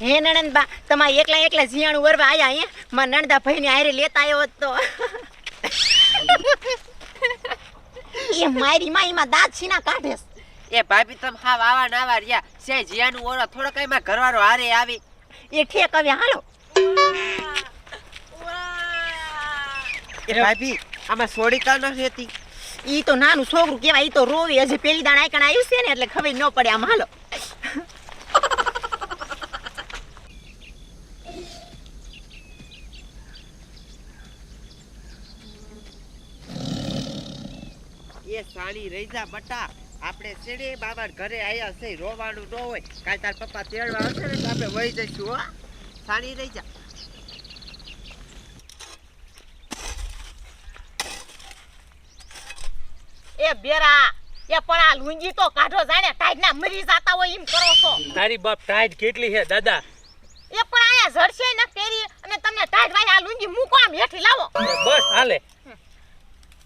હે નણંદબા તમારે એકલા એકલા જીયાણું વરવા આયા અહીંયા મારા નણદા ભાઈને આરે લેતા આવ્યો હોત તો. એ મારી માં એમાં દાંત છીના કાઢે એ ભાભી તમે હા વાવા નાવા રહ્યા. સે જીયાનું ઓરો થોડોક એમાં ઘરવાળો હારે આવી. એ ઠેક હવે હાલો. એ ભાભી આમાં સોડી કાલ નથી હતી ઈ તો નાનું છોકરું કેવાય ઈ તો રોવી. હજી પેલી દાણ આઈકણ આવ્યું છે ને એટલે ખબર ન પડે આમ હાલો. એ સાળી રહી જા બટા. આપણે છેડે બાબા ઘરે આયા છે રોવાનું ન હોય. કાલ તાર પપ્પા તેડવા આવશે ને આપણે વહી જઈશું હો. સાળી રહી જા એ બેરા એ પણ આ લુંગી તો કાઢો જાણે ટાઈટ ના મરી જાતા હોય એમ કરો છો. તારી બાપ ટાઈટ કેટલી છે દાદા? એ પણ આયા ઝડશે ન પહેરી અને તમને ટાઈટ વાય આ લુંગી મૂકો આમ હેઠી લાવો. બસ હાલે.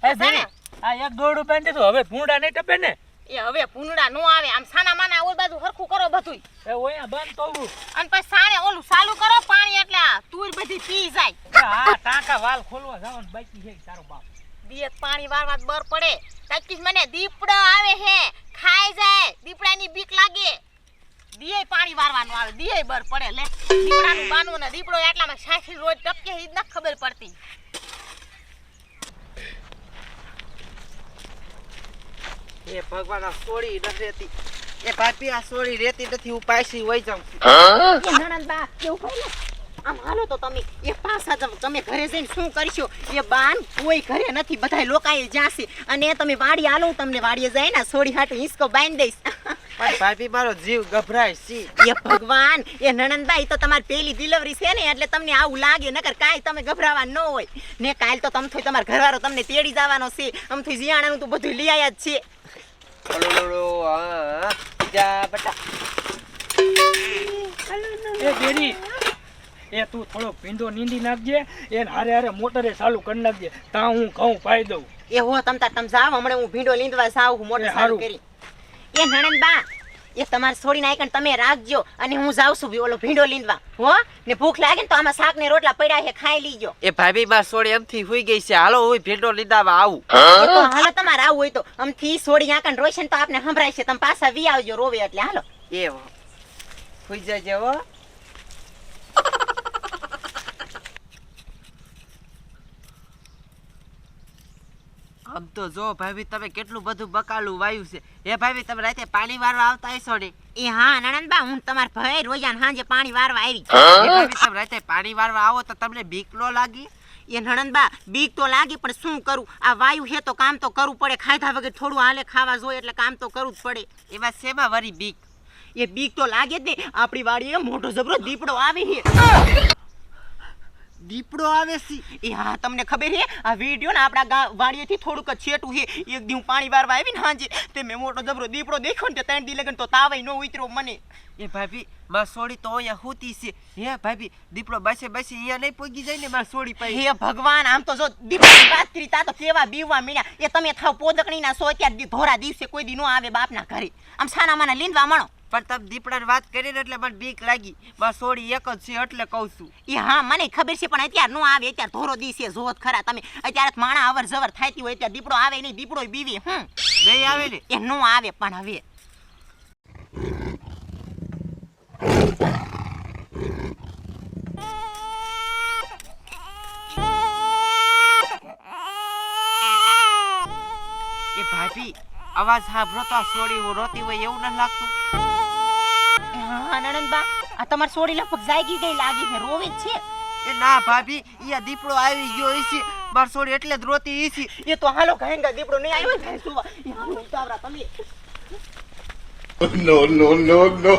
હે સાને? આ એક દોરડું પહેરી તો. હવે ભૂંડા નહીં ટપે ને? એ હવે પૂનડા નો આવે. આમ સાના માના ઓલ બાજુ હરખું કરો બધું એ ઓયા બંધ તો હું. અને પછી સાણે ઓલું ચાલુ કરો પાણી એટલે તુર બધી પી જાય. હા ટાંકા વાલ ખોલવા જવાનું બાકી છે તારો બાપ. દિયત પાણી વારવા બર પડે. કાકી મને દીપડો આવે હે ખાઈ જાય. દીપડાની બીક લાગે. દિયે પાણી વારવાનું આવે. દિયે બર પડે. લે દીપડાનું બાનું ને દીપડો એટલામાં સાખી રોજ ટપકે ઈ જ ન ખબર પડતી. એ ભગવાન આ રહેતી. એ ભાભી આ સોડી રહેતી નથી હું પાછી વહી જાઉં છું. એ નણંદબા કેવું કહે ને. આમ હાલો તો તમે એ પાછા તમે ઘરે જઈને શું કરશો? એ બાન કોઈ ઘરે નથી બધાય લોકાએ જાશે અને તમે વાડી હાલો તમને વાડીએ જાય ને સોડી હાટું હિંચકો બાંધી દઈશ. પણ ભાભી મારો જીવ ગભરાય છે. એ ભગવાન એ નણંદબાઈ તો તમારી પેલી ડિલિવરી છે ને એટલે તમને આવું લાગે નકર કાંઈ તમે ગભરાવા ન હોય. ને કાલ તો તમથોય તમારા ઘરવાળો તમને તેડી જવાનો છે. અમથી જીયાણાનું તો બધું લઈ આયા જ છે. હા, જા બટા એ તું થોડો ભીંડો નીંદી નાખજે એ હારે હારે મોટરે ચાલુ કરી નાખજે. તા હું ઘઉં પાઈ દઉં. એ હો તમ તાર તમ જાવ હમણાં હું ભીંડો લીંદવા જાવ મોટર ચાલુ. કરી. એ નણંદબા એ તમારે છોડીને આઈકણ તમે રાખજો. અને હું જાઉં છું ઓલો ભીંડો લીંદવા હો? ને ભૂખ લાગે ને તો આમાં શાક ને રોટલા પડ્યા છે ખાઈ લીજો. એ ભાભી માં સોડી એમથી હુઈ ગઈ છે. હાલો હું ભીંડો લીંદાવા આવું. તો હાલો તમારે આવું હોય તો આમથી છોડી આકણ રોશન તો આપને સંભળાય છે. તમે પાછા વી આવજો રોવે એટલે. હાલો. એ હુઈ જજે હો આમ તો જો ભાભી તમે કેટલું બધું બકાલું વાયું છે. એ ભાભી તમે રાતે પાણી વારવા આવતા હશો ને? એ હા નણંદબા હું તમાર ભાઈ રોજાન હાંજે પાણી વારવા આવી ભાભી તમે રાતે પાણી વારવા આવો તો તમને બીક નો લાગી? એ નણંદબા બીક તો લાગી પણ શું કરું? આ વાયુ હે તો કામ તો કરવું પડે. ખાધા વગર થોડું હાલે ખાવા જોઈએ એટલે કામ તો કરવું જ પડે. એમાં શેમાં વરી બીક? એ બીક તો લાગે જ ને. આપણી વાડીએ મોટો જબરો દીપડો આવી છે. દીપડો આવે છે એ હા તમને ખબર છે આ વીડિયો ને આપણા વાડીએથી થોડુંક જ છેટું છે એક દી હું પાણી વારવા આવી ને હાંજે તે મેં મોટો જબરો દીપડો દેખ્યો ને તે ત્રણ દી લગન તો તાવાય ન ઉતર્યો મને. એ ભાભી માં સોડી તો અહીંયા હોતી છે. હે ભાભી દીપડો બસે બસે અહીંયા નહીં પોગી જાય ને માં સોડી પાઈ હે ભગવાન આમ તો જો દીપડો વાત કરી તા તો કેવા બીવા મીણ્યા. એ તમે થાવ પોદકણીના સો અત્યારે દી- ધોરા દિવસે કોઈ દી નો આવે બાપના ઘરે. આમ સાના માના લીંદવા મણો. પણ તમે દીપડાની વાત કરી એટલે મને બીક લાગી. બસ સોડી એક જ છે એટલે કહું છું. એ હા મને ખબર છે પણ અત્યારે નો આવે અત્યારે ધોરો દિવસે જોત ખરા તમે. અત્યારે માણા અવર જવર થાતી હોય અત્યારે દીપડો આવે નહીં દીપડો બીવી હમ. નહીં આવે ને? એ નો આવે પણ હવે. એ ભાભી અવાજ સાંભળો તો સોડી રોતી હોય એવું ન લાગતું? એ બા આ તમાર સોડી લપક જાગી ગઈ લાગી છે રોવે છે. એ ના ભાભી ઈયા દીપડો આવી ગયો છે માર સોડી એટલે જ રોતી છે એ તો હાલો કહેંગા દીપડો નહીં આવ્યો ને સુવા એ હાલો ઉતાવરા તમે. નો નો નો નો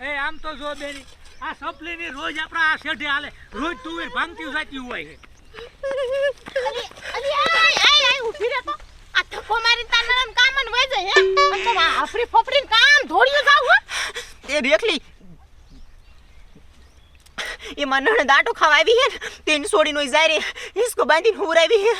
એ આમ તો જો બેની આ સપલીની રોજ આપણા આ શેઢે હાલે. રોજ તુવેર ભાંગતી જાતી હોય. છે અલી અલી આય આય આય ઊભી રહે તો. આ થપ્પો મારી તાર નણંદ કામ ન વઈ જાય હે? તો આ આફરી ફફડીને કામ ધોડ્યું જાવ હો. એ નણંદ દાટો ખાવા આવી હે ને તેને છોડીનો જાય રે હિસકો બાંધીને હુરાવી હે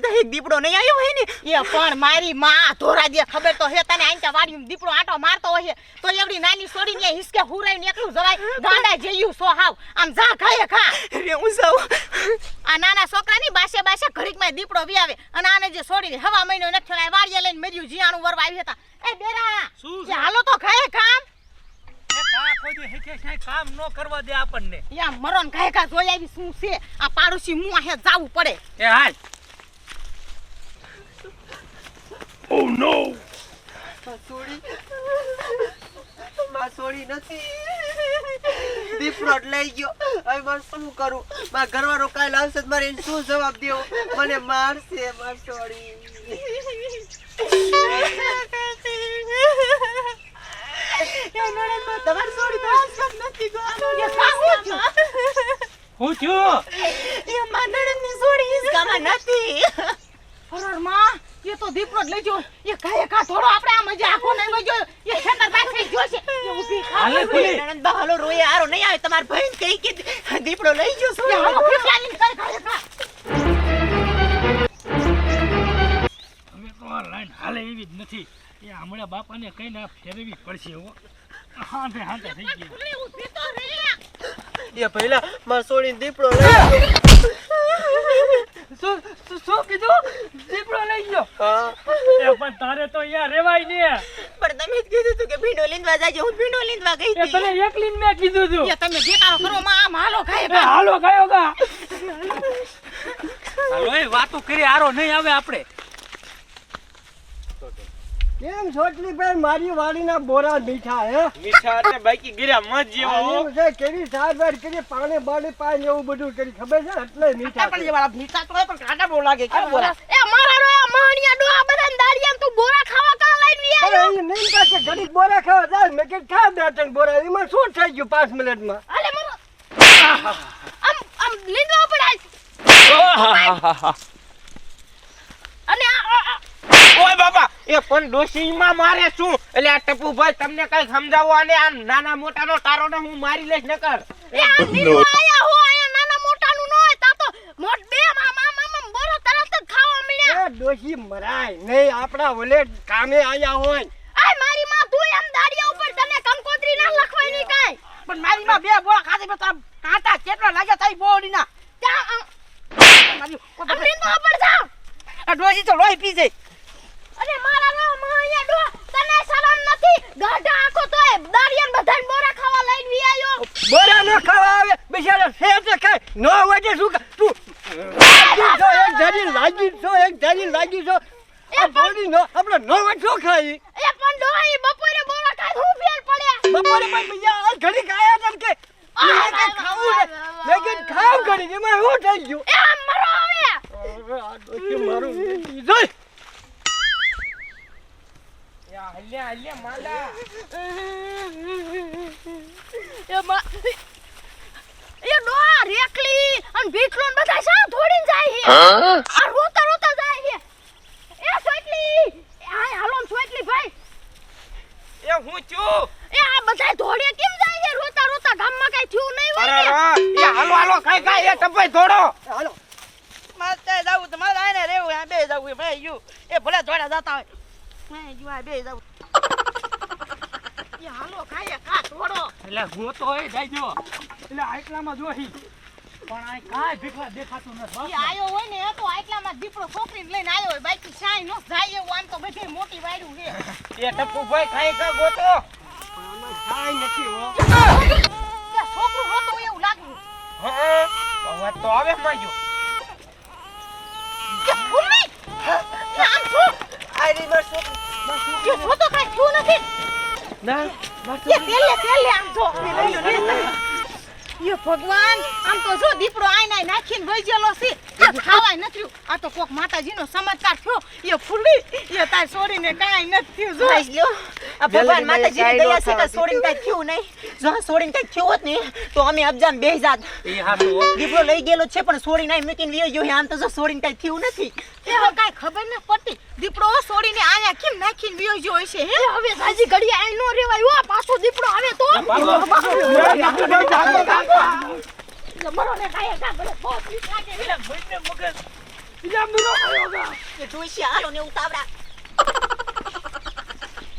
તો એક દીપડો નહીં આવ્યો હોય ને? એ પણ મારી માં ધોરા દે. ખબર તો હે તને આંટા વાડી દીપડો આટો મારતો હોય. તો એવડી નાની છોડી ને હિસકે હુરાઈ ને એકલું જવાય. ગાંડા જઈયું સો હાવ. આમ જા ખાય ખા. રે હું જાઉં. આ નાના છોકરાની બાસે બાસે ઘડીકમાં દીપડો વિયાવે અને આને જે છોડીને હવા મહિનો નથી થયો વાડીએ લઈને મર્યું જીયાણું વરવા આવી હતા. એ બેરા શું છે? હાલો તો ખાય કામ કા કામ ન કરવા દે આપણને. યા મરોન ખાય ખા જોઈ આવી શું છે. આ પાડોશી મું આહે જાવું પડે. એ હાલ. ઓ no! માસોડી. માસોડી નથી. દીપડો જ લઈ ગયો. હવે મારે શું કરું? મારા ઘરવાળો કાલ આવશે તો મારે શું જવાબ દેવો? મને મારશે માસોડી. તમારે છોડી તો આસપાસ નથી એ હું થયું એ નથી. ફરારમાં. એ તો દીપડો જ લઈ ગયો. એ ખાય ખા થોડો આપણે આમ જ આખો લઈ ગયો એ ખેતર પાસે ગયો છે. એ ઊભી ખા હાલે ખુલી. નણંદ બા હાલો રોયે આરો નહીં આવે તમારા ભાઈને કઈ કે દીપડો લઈ ગયો એ હાલો છોડી ફેફલાની કઈ ખાય ખા અમે તો આ લાઈન હાલે એવી જ નથી. એ હમણાં બાપાને કહીને આ ફેરવી પડશે હો. હાંધે હાંધે થઈ ગઈ એ પહેલા માસોડી દીપડો લઈ ગયો. શું શું શું કીધું? દીપડો લઈ ગયો. એ પણ તારે તો અહીંયા રેવાય ને. પણ તમે જ કીધું હતું કે ભીંડો લીંદવા જાજે. હું ભીંડો લીંદવા ગઈ એ તને હતી મેં કીધું તું. એ તમે દેખાડો કરો માં આમ હાલો ખાય હાલો ગયો ગા. હાલો એ વાતો કરી આરો નહીં આવે આપણે. કેમ છોટલી બેન મારી વાડીના બોરા મીઠા હે. મીઠા એટલે બાકી ગીરા મત જેવા હો. છે કેવી સારવાર કરી પાણી બાણી પાણી એવું બધું કરી ખબર છે? એટલે મીઠા પણ જેવા મીઠા તો પણ કાડા બહુ લાગે કે બોરા. એ મારા રો માણિયા ડો આ બધા દાડિયા તું બોરા ખાવા કા લઈને વી પણ અહીં નહીં કે ઘડી બોરા ખાવા જાય મેં કીધું ખા બે ત્રણ બોરા. એમાં શું થઈ ગયું પાંચ મિનિટમાં? અરે મારો આમ આમ લીંદવા પડાય અને આ- આ આ- ઓય બાપા એ પણ ડોશીમાં મારે શું? એટલે આ ટપુભાઈ તમને કઈ સમજાવો અને આ નાના મોટાનો તારોને હું મારી લઈશ નકર. એ આ લીંદવા આયા હો આયા નાના મોટાનું ન હોય તા તો મોટ બે માં માં માં માં બોરો તરત જ ખાવા મળ્યા એ ડોશી મરાય નહીં આપણા ઓલે કામે આયા હોય. આય મારી માં તું એમ દાડિયા ઉપર તને કંકોત્રી ના લખવાયની કાઈ. પણ મારી માં બે બોળા ખાધી તો તારા કાંટા કેટલા લાગ્યા તારી બોડી ના ત્યાં જાવ આ ડોશી તો લોહી પી જાય. અરે મારા રો ડો તને શરમ નથી? ગાઢા આંખો તો એ દારિયન બધાને બોરા ખાવા લઈને વી આયો. બોરા ન ખાવા આવે બિચારા ફેર ખાય નો વજે શું તું જો એક ધરી લાગી છો એક ધરી લાગી છો. આ બોડી નો આપણે નો વજો ખાઈ. એ પણ ડોઈ બપોરે બોરા ખાય હું ફેર પડે? બપોરે પણ બીજા આ ઘડી ખાયા તમ કે ખાવું ને મેં કે ખાવ ઘડી એમાં હું થઈ ગયું? એ મરો હવે. હવે આ ડોશી મારું જોઈ. હલ્યા હલ્યા માલા એ માં એ ડોહા રેકલી અને ભીખલો ને બધા શા થોડીને જાય હે આ રોતા રોતા જાય છે એ સોટલી હાય હાલો સોટલી ભાઈ એ હું છું એ આ બધા ધોડે કેમ જાય છે રોતા રોતા ગામમાં કઈ થયું નહીં હોય એ હાલો હાલો ખાઈ ખાઈ એ ટપાઈ દોડો હાલો મારે જાવું તો મારે આને રહેવું બે જાવું ભાઈ યુ એ ભલે જોડા જતા હોય એટલે હું તો એ જાયજો એટલે આટલામાં જોહી પણ આ કાંઈ આયો હોય. ને તો આટલામાં દીપડો છોકરીને લઈને આયો હોય બાકી નો જાય એવું તો બધે મોટી વાયડું છે એ ટપુભાઈ ખાઈ ખા ગોતો નથી હો કે છોકરું રોતું એવું લાગ્યું કે આરી માર છોકરી કે જો તો કાંઈ થયું નથી ના કે તેલ લે તેલ લે આમ જો યે ભગવાન આમ તો જો દીપડો આઈ નાઈ નાખીને ગયેલો છે એ ખાવાય નથી. આ તો કોક માતાજીનો ચમત્કાર થયો એ ફૂલી એ તાર છોડીને કાંઈ નથી થયું જો લ્યો આ ભગવાન માતાજીની દયા છે તો છોડીને કાંઈ થયું નહીં જો આ છોડીને કાંઈ થયું હોત ને તો અમે અબજામ બે જાત એ દીપડો લઈ ગયેલો છે પણ છોડીને અહીં મૂકીને વયો ગયો છે. આમ તો જો છોડીને કાઈ થયું નથી એ કાઈ કાંઈ ખબર ન પડતી દીપડો છોડીને આયા કેમ નાખીને વિયો ગયો છે હે? હવે સાજી ઘડી આઈ નો રેવાય. ઓ પાછો દીપડો આવે તો. પાછો. ખાય જા ભલે. બહુ બીક લાગે એટલે મગજ. બીજા મીરો ખાયો ગા. એ ડોશિયા હાલો ને ઉતાવળા